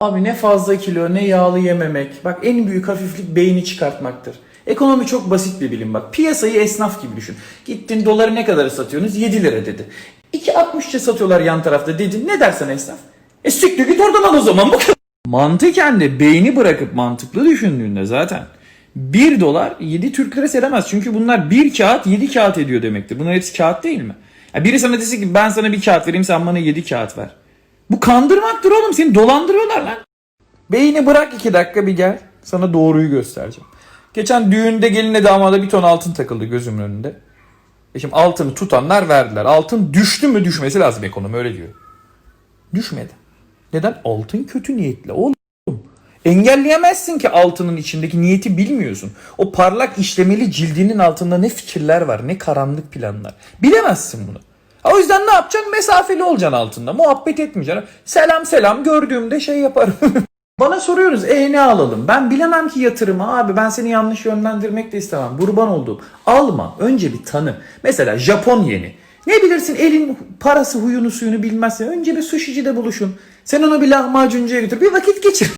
Abi ne fazla kilo ne yağlı yememek. Bak en büyük hafiflik beyni çıkartmaktır. Ekonomi çok basit bir bilim bak. Piyasayı esnaf gibi düşün. Gittin doları ne kadar satıyorsunuz? 7 lira dedi. 2.60'ça satıyorlar yan tarafta dedin. Ne dersen esnaf? E siktir git oradan al o zaman bu kadar. Mantıken de beyni bırakıp mantıklı düşündüğünde zaten 1 dolar 7 Türk lirası edemez. Çünkü bunlar bir kağıt 7 kağıt ediyor demektir. Bunlar hepsi kağıt değil mi? Ya biri sana dese ki ben sana bir kağıt vereyim sen bana 7 kağıt ver. Bu kandırmaktır oğlum. Seni dolandırıyorlar lan. Beyni bırak iki dakika bir gel. Sana doğruyu göstereceğim. Geçen düğünde geline damada bir ton altın takıldı gözümün önünde. E şimdi altını tutanlar verdiler. Altın düştü mü düşmesi lazım ekonomi öyle diyor. Düşmedi. Neden? Altın kötü niyetli oğlum. Engelleyemezsin ki altının içindeki niyeti bilmiyorsun. O parlak işlemeli cildinin altında ne fikirler var, ne karanlık planlar. Bilemezsin bunu. O yüzden ne yapacaksın? Mesafeli olacaksın altında. Muhabbet etmeyeceksin. Selam selam gördüğümde şey yaparım. Bana soruyoruz e ne alalım? Ben bilemem ki yatırımı abi. Ben seni yanlış yönlendirmek de istemem. Kurban olduğum. Alma. Önce bir tanı. Mesela Japon yeni. Ne bilirsin elin parası huyunu suyunu bilmezsin. Önce bir sushi'cide buluşun. Sen onu bir lahmacuncuya götür. Bir vakit geçir.